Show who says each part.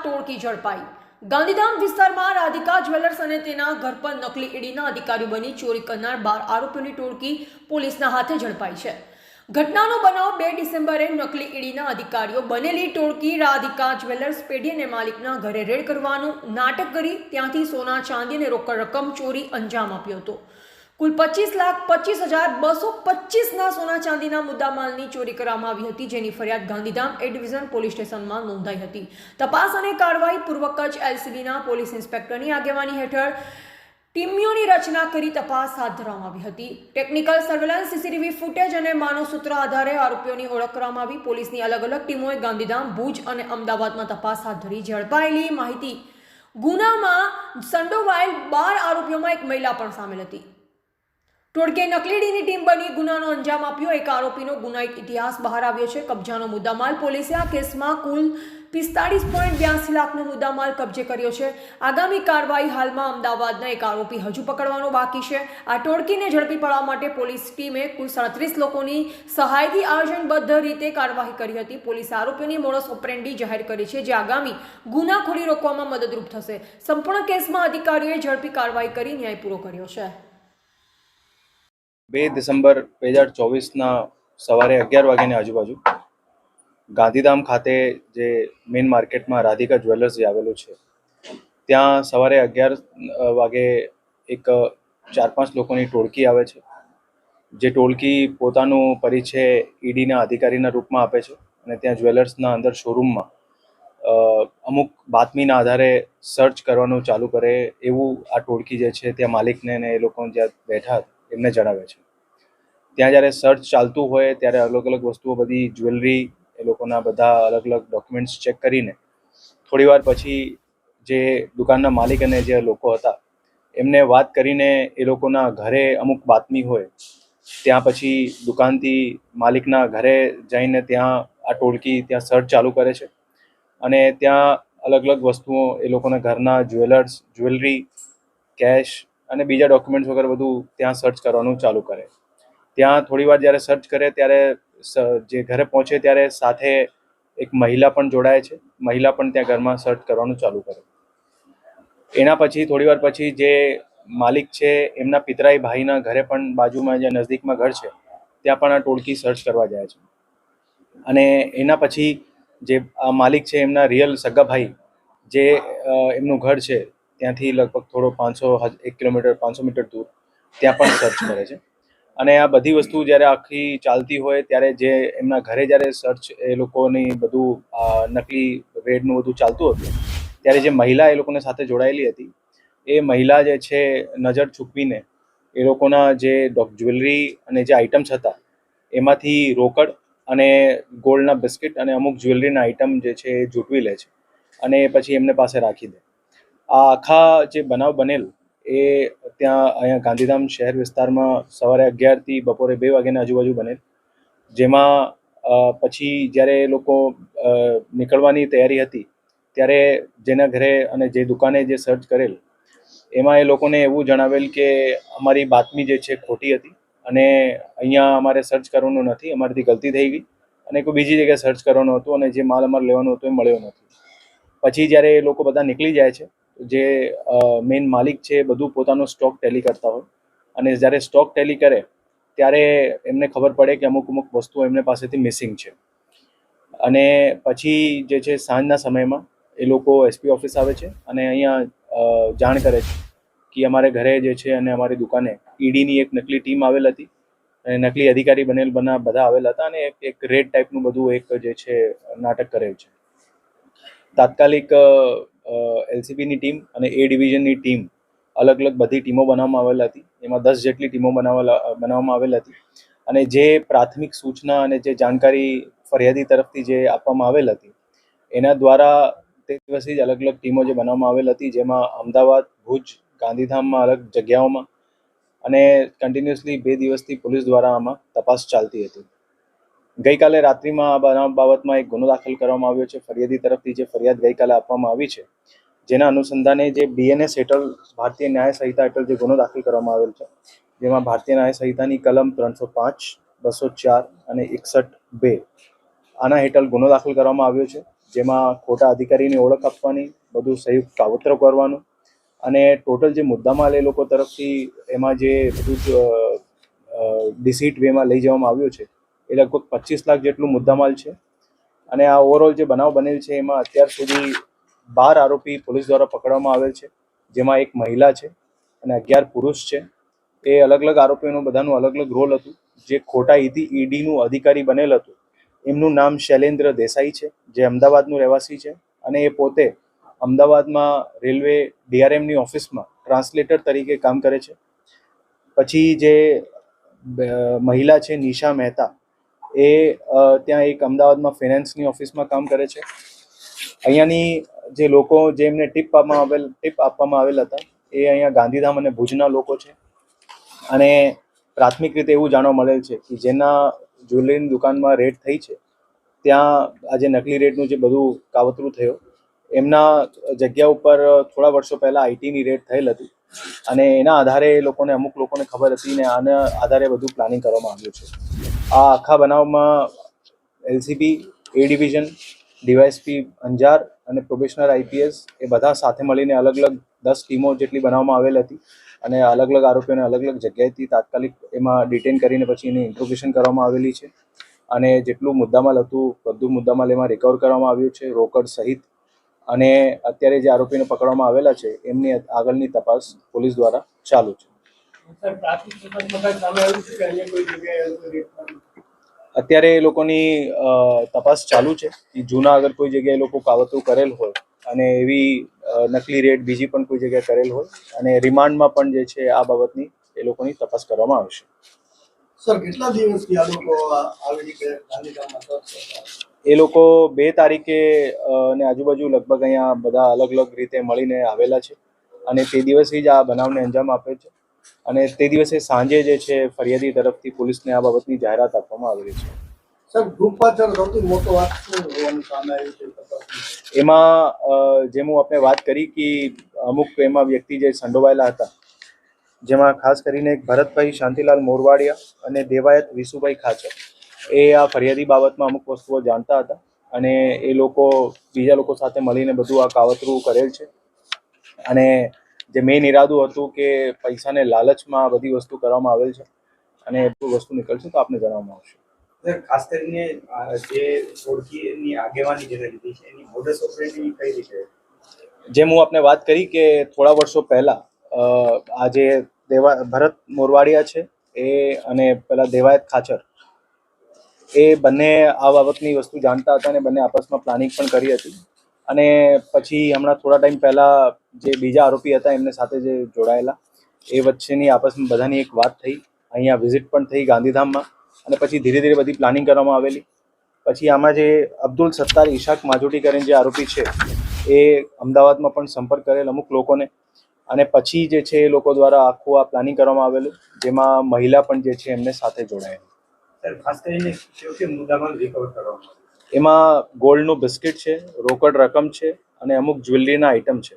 Speaker 1: ટોળકી ઝડપાઈ. ગાંધીધામ વિસ્તારમાં રાધિકા જ્વેલર્સ અને તેના ઘર પર નકલી ઈડીના અધિકારીઓ બની ચોરી કરનાર બાર આરોપીઓની ટોળકી પોલીસના હાથે ઝડપાઈ છે. ઘટનાનો બનાવ બે ડિસેમ્બરે નકલી ઈડીના અધિકારીઓ બનેલી ટોળકી રાધિકા જ્વેલર્સ પેઢી અને માલિકના ઘરે રેડ કરવાનું નાટક કરી ત્યાંથી સોના ચાંદી અને રોકડ રકમ ચોરી અંજામ આપ્યો હતો. કુલ પચીસ લાખ પચીસ હજાર બસો પચીસના સોના ચાંદીના મુદ્દામાલની ચોરી કરવામાં આવી હતી, જેની ફરિયાદ ગાંધીધામ એ ડિવિઝન પોલીસ સ્ટેશનમાં નોંધાઈ હતી. તપાસ અને કાર્યવાહી પૂર્વ કચ્છ એલસીબીના પોલીસ ઇન્સ્પેક્ટરની આગેવાની હેઠળ ટીમીઓની રચના કરી તપાસ હાથ ધરવામાં આવી હતી. ટેકનિકલ સર્વેલન્સ, સીસીટીવી ફૂટેજ અને માનવસૂત્ર આધારે આરોપીઓની ઓળખ કરવામાં આવી. પોલીસની અલગ અલગ ટીમોએ ગાંધીધામ, ભુજ અને અમદાવાદમાં તપાસ હાથ ધરી. ઝડપાયેલી માહિતી ગુનામાં સંડોવાયેલ બાર આરોપીઓમાં એક મહિલા પણ સામેલ હતી. ટોળકે નકલીડીની ટીમ બની, ગુનાનો અંજામ આપ્યો. એક આરોપીનો ગુનાહિત ઇતિહાસ બહાર આવ્યો છે. કબજાનો મુદ્દામાલ પોલીસે આ કેસમાં કુલ પિસ્તાળીસ પોઈન્ટ બ્યાસી લાખનો મુદ્દામાલ કબજે કર્યો છે. આગામી કાર્યવાહી હાલમાં અમદાવાદના એક આરોપી હજુ પકડવાનો બાકી છે. આ ટોળકીને ઝડપી પાડવા માટે પોલીસ ટીમે કુલ સાડત્રીસ લોકોની સહાયથી આયોજનબદ્ધ રીતે કાર્યવાહી કરી હતી. પોલીસે આરોપીની મોડસ ઓપરેન્ડી જાહેર કરી છે, જે આગામી ગુનાખોરી રોકવામાં મદદરૂપ થશે. સંપૂર્ણ કેસમાં અધિકારીઓએ ઝડપી કાર્યવાહી કરી ન્યાય પૂરો કર્યો છે.
Speaker 2: બે ડિસેમ્બર બે હજાર ચોવીસના સવારે અગિયાર વાગ્યાની આજુબાજુ ગાંધીધામ ખાતે જે મેઇન માર્કેટમાં રાધિકા જ્વેલર્સ જે આવેલું છે, ત્યાં સવારે અગિયાર વાગે એક ચાર પાંચ લોકોની ટોળકી આવે છે. જે ટોળકી પોતાનું પરિચય ઈડીના અધિકારીના રૂપમાં આપે છે અને ત્યાં જ્વેલર્સના અંદર શોરૂમમાં અમુક બાતમીના આધારે સર્ચ કરવાનું ચાલુ કરે એવું આ ટોળકી જે છે, ત્યાં માલિકને ને એ લોકો જ્યાં બેઠા હતા. એમને જણાવે છે. ત્યાં જ્યારે સર્ચ ચાલતું હોય, ત્યારે અલગ અલગ વસ્તુઓ બધી જ્વેલરી એ લોકોના બધા અલગ અલગ ડોક્યુમેન્ટ્સ ચેક કરીને થોડીવાર પછી જે દુકાનના માલિક અને જે લોકો હતા, એમને વાત કરીને એ લોકોના ઘરે અમુક બાતમી હોય, ત્યાં પછી દુકાનથી માલિકના ઘરે જઈને ત્યાં આ ટોળકી ત્યાં સર્ચ ચાલુ કરે છે અને ત્યાં અલગ અલગ વસ્તુઓ એ લોકોના ઘરના જ્વેલર્સ જ્વેલરી કેશ અને બીજા ડોક્યુમેન્ટ્સ વગેરે બધું ત્યાં સર્ચ કરવાનું ચાલુ કરે. ત્યાં થોડી વાર જ્યારે સર્ચ કરે ત્યારે જે ઘરે પહોંચે ત્યારે સાથે એક મહિલા પણ જોડાય છે. મહિલા પણ ત્યાં ઘરમાં સર્ચ કરવાનું ચાલુ કરે. એના પછી થોડી વાર પછી જે માલિક છે, એમના પિતરાઈ ભાઈના ઘરે પણ બાજુમાં જે નજદીકમાં ઘર છે, ત્યાં પણ આ ટોળકી સર્ચ કરવા જાય છે. અને એના પછી જે આ માલિક છે, એમના રિયલ સગા જે એમનું ઘર છે ત્યાંથી લગભગ થોડો પાંચસો એક કિલોમીટર, પાંચસો મીટર દૂર ત્યાં પણ સર્ચ કરે છે. અને આ બધી વસ્તુ જ્યારે આખી ચાલતી હોય ત્યારે જે એમના ઘરે જ્યારે સર્ચ એ લોકોની બધું નકલી રેડનું બધું ચાલતું હતું, ત્યારે જે મહિલા એ લોકોને સાથે જોડાયેલી હતી, એ મહિલા જે છે નજર ચૂકવીને એ લોકોના જે જ્વેલરી અને જે આઇટમ્સ હતા, એમાંથી રોકડ અને ગોલ્ડના બિસ્કિટ અને અમુક જ્વેલરીના આઇટમ જે છે એ જૂટવી લે છે. અને પછી એમને પાસે રાખી દે. આ આખા જે બનાવ બનેલ, એ ત્યાં અહીંયા ગાંધીધામ શહેર વિસ્તારમાં સવારે અગિયારથી બપોરે બે વાગ્યાની આજુબાજુ બનેલ. જેમાં પછી જ્યારે એ લોકો નીકળવાની તૈયારી હતી, ત્યારે જેના ઘરે અને જે દુકાને જે સર્ચ કરેલ, એમાં એ લોકોને એવું જણાવેલ કે અમારી બાતમી જે છે ખોટી હતી અને અહીંયા અમારે સર્ચ કરવાનું નથી, અમારાથી ગલતી થઈ ગઈ અને કોઈ બીજી જગ્યાએ સર્ચ કરવાનું હતું અને જે માલ અમારે લેવાનો હતો એ મળ્યો નથી. પછી જ્યારે એ લોકો બધા નીકળી જાય છે જે મેઇન માલિક છે એ બધું પોતાનો સ્ટોક ટેલી કરતા હોય. અને જ્યારે સ્ટોક ટેલી કરે, ત્યારે એમને ખબર પડે કે અમુક અમુક વસ્તુઓ એમને પાસેથી મિસિંગ છે. અને પછી જે છે સાંજના સમયમાં એ લોકો એસપી ઓફિસ આવે છે અને અહીંયા જાણ કરે છે કે અમારે ઘરે જે છે અને અમારી દુકાને ઈડીની એક નકલી ટીમ આવેલ હતી. અને નકલી અધિકારી બનેલ બના, બધા આવેલા હતા અને એક રેડ ટાઈપનું બધું એક જે છે નાટક કરેલ છે. તાત્કાલિક એલસીબીની ટીમ અને એ ડિવિઝનની ટીમ અલગ અલગ બધી ટીમો બનાવવામાં આવેલ હતી. એમાં દસ જેટલી ટીમો બનાવેલા બનાવવામાં આવેલ હતી. અને જે પ્રાથમિક સૂચના અને જે જાણકારી ફરિયાદી તરફથી જે આપવામાં આવેલ હતી, એના દ્વારા તે દિવસે જ અલગ અલગ ટીમો જે બનાવવામાં આવેલ હતી, જેમાં અમદાવાદ, ભુજ, ગાંધીધામમાં અલગ જગ્યાઓમાં અને કન્ટિન્યુઅસલી બે દિવસથી પોલીસ દ્વારા આમાં તપાસ ચાલતી હતી. ગઈકાલે રાત્રિમાં આ બનાવ બાબતમાં એક ગુનો દાખલ કરવામાં આવ્યો છે. ફરિયાદી તરફથી જે ફરિયાદ ગઈકાલે આપવામાં આવી છે, જેના અનુસંધાને જે બીએનએસ હેઠળ ભારતીય ન્યાય સંહિતા હેઠળ જે ગુનો દાખલ કરવામાં આવેલ છે, જેમાં ભારતીય ન્યાય સંહિતાની કલમ ત્રણસો પાંચ, બસો ચાર અને એકસઠ બે આના હેઠળ ગુનો દાખલ કરવામાં આવ્યો છે, જેમાં ખોટા અધિકારીની ઓળખ આપવાની, બધું સંયુક્ત કાવતરો કરવાનું અને ટોટલ જે મુદ્દામાલ એ લોકો તરફથી એમાં જે બધું ડિસીટ વેમાં લઈ જવામાં આવ્યું છે એ લગભગ પચીસ લાખ જેટલું મુદ્દામાલ છે. અને આ ઓવરઓલ જે બનાવ બનેલ છે, એમાં અત્યાર સુધી બાર આરોપી પોલીસ દ્વારા પકડવામાં આવેલ છે, જેમાં એક મહિલા છે અને અગિયાર પુરુષ છે. એ અલગ અલગ આરોપીઓનું બધાનું અલગ અલગ રોલ હતું. જે ખોટા ઈડી ઈડીનું અધિકારી બનેલ હતું. એમનું નામ શૈલેન્દ્ર દેસાઈ છે, જે અમદાવાદનું રહેવાસી છે અને એ પોતે અમદાવાદમાં રેલવે ડીઆરએમની ઓફિસમાં ટ્રાન્સલેટર તરીકે કામ કરે છે. પછી જે મહિલા છે નિશા મહેતા એ ત્યાં એક અમદાવાદમાં ફિનાન્સની ઓફિસમાં કામ કરે છે. અહીંયાની જે લોકો, જે એમને ટીપ આપવામાં આવેલ ટીપ આપવામાં આવેલ હતા, એ અહીંયા ગાંધીધામ અને ભુજના લોકો છે. અને પ્રાથમિક રીતે એવું જાણવા મળેલ છે કે જેના જ્વેલરીની દુકાનમાં રેડ થઈ છે, ત્યાં આજે નકલી રેડનું જે બધું કાવતરું થયું, એમના જગ્યા ઉપર થોડા વર્ષો પહેલાં આઈટીની રેડ થયેલ હતી. અને એના આધારે એ લોકોને, અમુક લોકોને ખબર હતી ને આના આધારે બધું પ્લાનિંગ કરવામાં આવ્યું છે. આ આખા બનાવમાં LCB A division DYSP Anjar અને પ્રોબેશનર આઈપીએસ એ બધા સાથે મળીને અલગ અલગ દસ ટીમો જેટલી બનાવવામાં આવેલ હતી અને અલગ અલગ આરોપીઓને અલગ અલગ જગ્યાએથી તાત્કાલિક એમાં ડિટેન કરીને પછી એની ઇન્ટ્રોગેશન કરવામાં આવેલી છે. અને જેટલું મુદ્દામાલ હતું, બધું મુદ્દામાલ એમાં રિકવર કરવામાં આવ્યું છે, રોકડ સહિત. અને અત્યારે જે આરોપીને પકડવામાં આવેલા છે, એમની આગળની તપાસ પોલીસ દ્વારા ચાલુ છે. અત્યારે એ લોકોની તપાસ ચાલુ છે કે જૂના અગર કોઈ જગ્યાએ લોકો કાવતરું કરેલ હોય અને એવી નકલી રેડ બીજી પણ કોઈ જગ્યાએ કરેલ હોય અને રિમાન્ડમાં પણ જે છે આ બાબતની એ લોકોની તપાસ કરવામાં આવશે.
Speaker 3: સર કેટલા દિવસથી આ લોકો?
Speaker 2: એ લોકો બે તારીખે અને ને આજુબાજુ લગભગ અહીંયા બધા અલગ અલગ રીતે મળીને આવેલા છે અને તે દિવસે જ આ બનાવને અંજામ આપે છે. અને તે દિવસે સાંજે જે છે ફરિયાદી તરફથી પોલીસને આ બાબતની જાહેરાત આપવામાં આવેલી છે.
Speaker 3: સર ગ્રુપ પાછળ સૌથી મોટો વાત શું હોવાનું સામે આવ્યું છે
Speaker 2: એમાં જેમ હું આપણે વાત કરી કે અમુક એમાં વ્યક્તિ જે સંડોવાયેલા હતા જેમાં ખાસ કરીને ભરતભાઈ શાંતિલાલ મોરવાડિયા અને દેવાયત વિસુભાઈ ખાચર એ આ ફરિયાદી બાબતમાં અમુક વસ્તુઓ જાણતા હતા અને એ લોકો બીજા લોકો સાથે મળીને બધું આ કાવતરું કરેલ છે. અને જે મેઇન ઇરાદું હતું કે પૈસાને લાલચમાં આ બધી વસ્તુ કરવામાં આવેલ છે અને એ વસ્તુ નીકળશે તો આપને જણાવવામાં આવશે.
Speaker 4: ખાસ કરીને જે ઓળખીની આગેવાની જે લીધી છે એની મોડસ ઓપરેટિંગ કઈ રીતે?
Speaker 2: જેમ હું આપને વાત કરી કે થોડા વર્ષો પહેલા આ જે દેવા ભરત મોરવાડિયા છે એ અને પેલા દેવાયત ખાચર એ બંને આ બાબતની વસ્તુ જાણતા હતા અને બંને આપસમાં પ્લાનિંગ પણ કરી હતી. અને પછી હમણાં થોડા ટાઈમ પહેલા જે બીજા આરોપી હતા, એમને સાથે જે જોડાયેલા, એ વચ્ચેની આપસમાં બધાની એક વાત થઈ. અહીંયા વિઝિટ પણ થઈ ગાંધીધામમાં અને પછી ધીરે ધીરે બધી પ્લાનિંગ કરવામાં આવેલી. પછી આમાં જે અબ્દુલ સત્તાર ઈશાક માજુટી કરીને જે આરોપી છે, એ અમદાવાદમાં પણ સંપર્ક કરેલ અમુક લોકોને. અને પછી જે છે એ લોકો દ્વારા આખું આ પ્લાનિંગ કરવામાં આવેલું, જેમાં મહિલા પણ જે છે એમને સાથે જોડાયેલી.
Speaker 4: ખાસ કરીને મુદ્દામાં રિકવર કરવામાં?
Speaker 2: એમાં ગોલ્ડનું બિસ્કિટ છે રોકડ રકમ છે અને અમુક જ્વેલરીના આઇટમ છે.